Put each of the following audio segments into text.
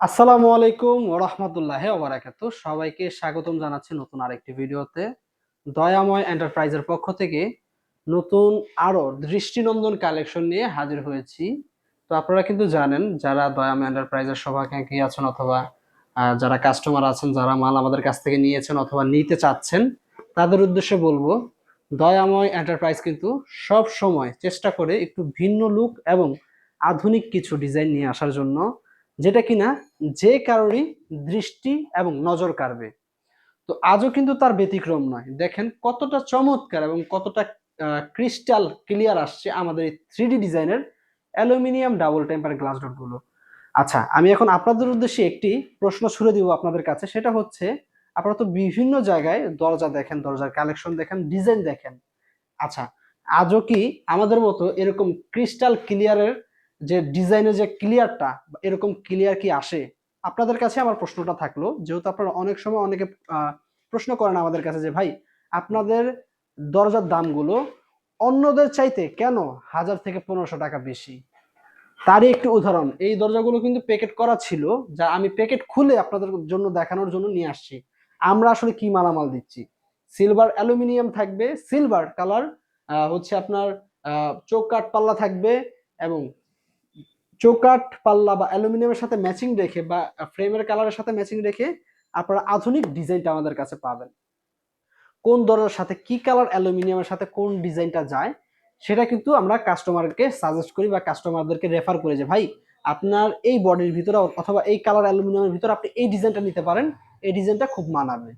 আসসালামু আলাইকুম ওরহমতুল্লাহ ওবরাকাতু সবাইকে স্বাগতম জানাচ্ছি নতুন আরেকটি ভিডিওতে। দয়াময় এন্টারপ্রাইজের পক্ষ থেকে নতুন আরও দৃষ্টিনন্দন কালেকশন নিয়ে হাজির হয়েছি। তো আপনারা কিন্তু জানেন, যারা দয়াময় এন্টারপ্রাইজের সভাকাঙ্ক্ষী আছেন অথবা যারা কাস্টমার আছেন, যারা মাল আমাদের কাছ থেকে নিয়েছেন অথবা নিতে চাচ্ছেন, তাদের উদ্দেশ্যে বলব, দয়াময় এন্টারপ্রাইজ কিন্তু সব সময় চেষ্টা করে একটু ভিন্ন লুক এবং আধুনিক কিছু ডিজাইন নিয়ে আসার জন্য যেটা কিনা যে কারোরই দৃষ্টি এবং নজর কাড়বে। তো আজও কিন্তু তার ব্যতিক্রম নয়। দেখেন কতটা চমৎকার এবং কতটা ক্রিস্টাল ক্লিয়ার আসছে আমাদের এই থ্রি ডিজাইনের অ্যালুমিনিয়াম ডাবল টেম্পার গ্লাস ডটগুলো। আচ্ছা আমি এখন আপনাদের উদ্দেশ্যে একটি প্রশ্ন ছুড়ে দিব আপনাদের কাছে। সেটা হচ্ছে, আপনারা তো বিভিন্ন জায়গায় দরজা দেখেন, দরজার কালেকশন দেখেন ডিজাইন দেখেন। আচ্ছা আজও কি আমাদের মতো এরকম ক্রিস্টাল ক্লিয়ারের যে ডিজাইনের যে ক্লিয়ারটা এরকম ক্লিয়ার কি আসে? আপনাদের কাছে আমার প্রশ্নটা থাকল, যেহেতু আপনারা অনেক সময় অনেকে প্রশ্ন করেন আমাদের কাছে যে, ভাই, আপনাদের দরজার দামগুলো অন্যদের চাইতে কেন হাজার থেকে পনেরোশো টাকা বেশি? তারই একটি উদাহরণ, এই দরজাগুলো কিন্তু প্যাকেট করা ছিল, যা আমি প্যাকেট খুলে আপনাদের জন্য দেখানোর জন্য নিয়ে আসছি। আমরা আসলে কি মালামাল দিচ্ছি? সিলভার অ্যালুমিনিয়াম থাকবে, সিলভার কালার হচ্ছে আপনার চোখ কাঠ পাল্লা থাকবে এবং চৌকাঠ, পাল্লা বা অ্যালুমিনিয়ামের সাথে ম্যাচিং রেখে বা ফ্রেমের কালারের সাথে ম্যাচিং রেখে আপনারা আধুনিক ডিজাইনটা আমাদের কাছে পাবেন। কোন দরজার সাথে কি কালার অ্যালুমিনিয়ামের সাথে কোন ডিজাইনটা যায়, সেটা কিন্তু আমরা কাস্টমারকে সাজেস্ট করি বা কাস্টমারদেরকে রেফার করি যে, ভাই, আপনার এই বডির ভিতরে অথবা এই কালার অ্যালুমিনিয়ামের ভিতরে আপনি এই ডিজাইনটা নিতে পারেন, এই ডিজাইনটা খুব মানাবে।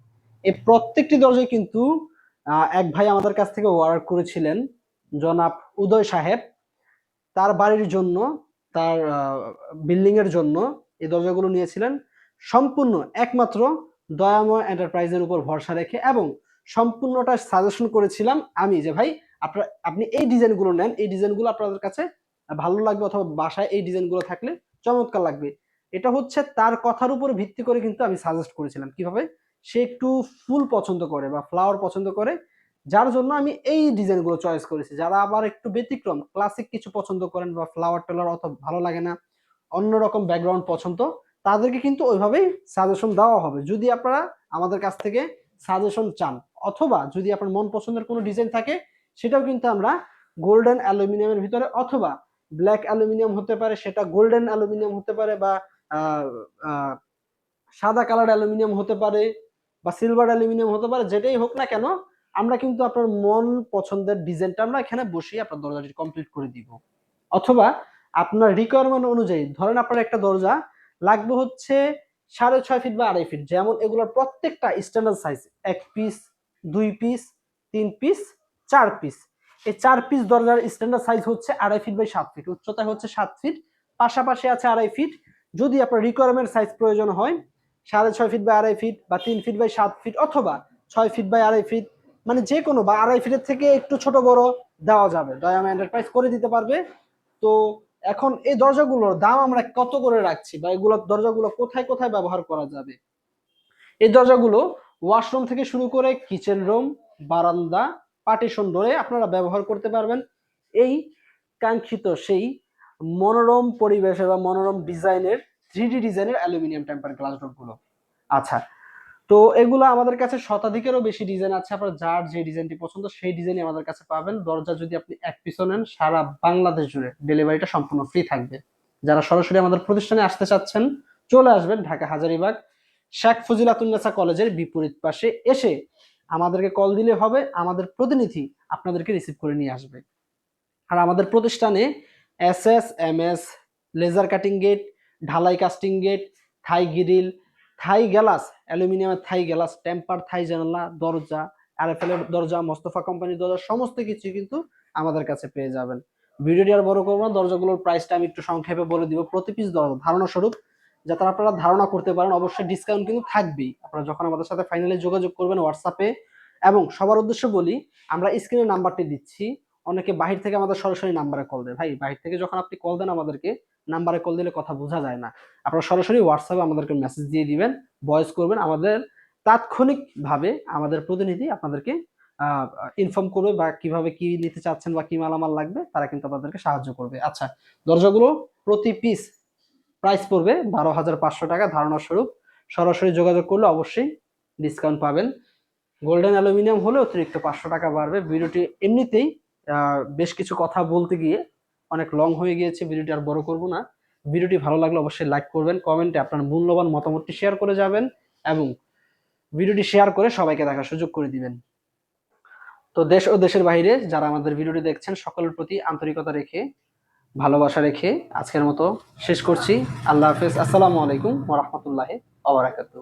এই প্রত্যেকটি দরজায় কিন্তু এক ভাই আমাদের কাছ থেকে অর্ডার করেছিলেন, জনাব উদয় সাহেব। তার বাড়ির জন্য তার বিল্ডিং এর জন্য এই দরজাগুলো নিয়েছিলেন সম্পূর্ণ একমাত্র দয়াময় এন্টারপ্রাইজের উপর ভরসা রেখে এবং সম্পূর্ণটা সাজেশন করেছিলাম আমি যে, ভাই, আপনার, আপনি এই ডিজাইনগুলো নেন, এই ডিজাইনগুলো আপনাদের কাছে ভালো লাগবে অথবা বাসায় এই ডিজাইনগুলো থাকলে চমৎকার লাগবে। এটা হচ্ছে তার কথার উপর ভিত্তি করে কিন্তু আমি সাজেস্ট করেছিলাম। কীভাবে? সে একটু ফুল পছন্দ করে বা ফ্লাওয়ার পছন্দ করে যার জন্য আমি এই ডিজাইনগুলো চয়েস করেছি। যারা আবার একটু ব্যতিক্রম ক্লাসিক কিছু পছন্দ করেন বা ফ্লাওয়ার টেলার অত ভালো লাগে না, অন্যরকম ব্যাকগ্রাউন্ড পছন্দ, তাদেরকে কিন্তু ওইভাবেই সাজেশন দেওয়া হবে। যদি আপনারা আমাদের কাছ থেকে সাজেশন চান, অথবা যদি আপনার মন পছন্দের কোনো ডিজাইন থাকে, সেটাও কিন্তু আমরা গোল্ডেন অ্যালুমিনিয়ামের ভিতরে, অথবা ব্ল্যাক অ্যালুমিনিয়াম হতে পারে, সেটা গোল্ডেন অ্যালুমিনিয়াম হতে পারে বা সাদা কালার অ্যালুমিনিয়াম হতে পারে বা সিলভার অ্যালুমিনিয়াম হতে পারে, যেটাই হোক না কেন আমরা কিন্তু আপনার মন পছন্দের ডিজাইনটা আমরা এখানে বসিয়ে আপনার দরজাটি কমপ্লিট করে দিব। অথবা আপনার রিকোয়ারমেন্ট অনুযায়ী, ধরেন আপনার একটা দরজা লাগবে হচ্ছে সাড়ে ছয় ফিট বা আড়াই ফিট যেমন এগুলোর প্রত্যেকটা স্ট্যান্ডার্ড সাইজ এক পিস দুই পিস তিন পিস চার পিস এই চার পিস দরজার স্ট্যান্ডার্ড সাইজ হচ্ছে আড়াই ফিট বাই সাত ফিট উচ্চতা হচ্ছে সাত ফিট পাশাপাশি আছে আড়াই ফিট যদি আপনার রিকোয়ারমেন্ট সাইজ প্রয়োজন হয়, সাড়ে ছয় ফিট বাই আড়াই ফিট বা তিন ফিট বাই সাত ফিট অথবা ছয় ফিট বাই আড়াই ফিট মানে যে কোনো বা আড়াই ফিটের থেকে একটু ছোট বড় দেওয়া যাবে। দয়াম এন্টারপ্রাইজ করে দিতে পারবে। তো এখন এই দরজাগুলোর দাম আমরা কত করে রাখছি বা এগুলো দরজাগুলো কোথায় কোথায় ব্যবহার করা যাবে? এই দরজাগুলো ওয়াশরুম থেকে শুরু করে কিচেন রুম বারান্দা পার্টিশন ডোরে আপনারা ব্যবহার করতে পারবেন। এই কাঙ্ক্ষিত সেই মনোরম পরিবেশে বা মনোরম ডিজাইনের থ্রি ডিজাইনের অ্যালুমিনিয়াম টেম্পার গ্লাস ডোরগুলো আচ্ছা তো এগুলো আমাদের কাছে শতাধিকেরও বেশি ডিজাইন আছে। আপনার যার যে ডিজাইনটি পছন্দ, সেই ডিজাইনই আমাদের কাছে পাবেন। দরজা যদি আপনি এক পিসও নেন, সারা বাংলাদেশ জুড়ে ডেলিভারিটা সম্পূর্ণ ফ্রি থাকবে। যারা সরাসরি আমাদের প্রতিষ্ঠানে আসতে চাচ্ছেন, চলে আসবেন ঢাকা হাজারিবাগ, শেখ ফজিলাতুন্নেসা কলেজের বিপরীত পাশে এসে আমাদেরকে কল দিলে হবে। আমাদের প্রতিনিধি আপনাদেরকে রিসিভ করে নিয়ে আসবে। আর আমাদের প্রতিষ্ঠানে S S M S laser cutting gate ঢালাই casting gate Thai grill Thai glass, অ্যালুমিনিয়ামের থাই গ্লাস, টেম্পার, থাই জানালা, দরজা আরএফএল এর দরজা, মোস্তফা কোম্পানির দরজা, সমস্ত কিছু কিন্তু আমাদের কাছে পেয়ে যাবেন। ভিডিওটি আর বড় করব না, দরজাগুলোর প্রাইসটা আমি একটু সংক্ষেপে বলে দিব। প্রতি পিস ধারণা স্বরূপ, যাতে আপনারা ধারণা করতে পারেন, অবশ্যই ডিসকাউন্ট কিন্তু থাকবেই। আপনারা যখন আমাদের সাথে ফাইনালি যোগাযোগ করবেন হোয়াটসঅ্যাপে এবং সবার উদ্দেশ্য বলি, আমরা স্ক্রিনে নাম্বারটি দিচ্ছি। অনেকে বাহির থেকে আমাদের সরাসরি নাম্বারে কল দেয়। ভাই, বাহির থেকে যখন আপনি কল দেন আমাদেরকে নাম্বারে কল দিলে কথা বোঝা যায় না। আপনারা সরাসরি হোয়াটসঅ্যাপে আমাদেরকে মেসেজ দিয়ে দিবেন ভয়েস করবেন, আমাদের তাৎক্ষণিকভাবে আমাদের প্রতিনিধি আপনাদেরকে ইনফর্ম করবে বা কীভাবে কি নিতে চাচ্ছেন বা কি মালামাল লাগবে, তারা কিন্তু আপনাদেরকে সাহায্য করবে। আচ্ছা দরজাগুলো প্রতি পিস প্রাইস পড়বে বারো হাজার পাঁচশো টাকা ধারণা স্বরূপ। সরাসরি যোগাযোগ করলে অবশ্যই ডিসকাউন্ট পাবেন। গোল্ডেন অ্যালুমিনিয়াম হলে অতিরিক্ত পাঁচশো টাকা বাড়বে। ভিডিওটি এমনিতেই বেশ কিছু কথা বলতে গিয়ে অনেক লং হয়ে গিয়েছে, ভিডিওটি আর বড় করব না। ভিডিওটি ভালো লাগলে অবশ্যই লাইক করবেন কমেন্টে আপনার মূল্যবান মতামতটি শেয়ার করে যাবেন এবং ভিডিওটি শেয়ার করে সবাইকে দেখার সুযোগ করে দিবেন। তো দেশ ও দেশের বাইরে যারা আমাদের ভিডিওটি দেখছেন, সকলের প্রতি আন্তরিকতা রেখে, ভালোবাসা রেখে আজকের মতো শেষ করছি। আল্লাহ হাফেজ। আসসালামু আলাইকুম ওরহমতুল্লাহ আবরাকাতু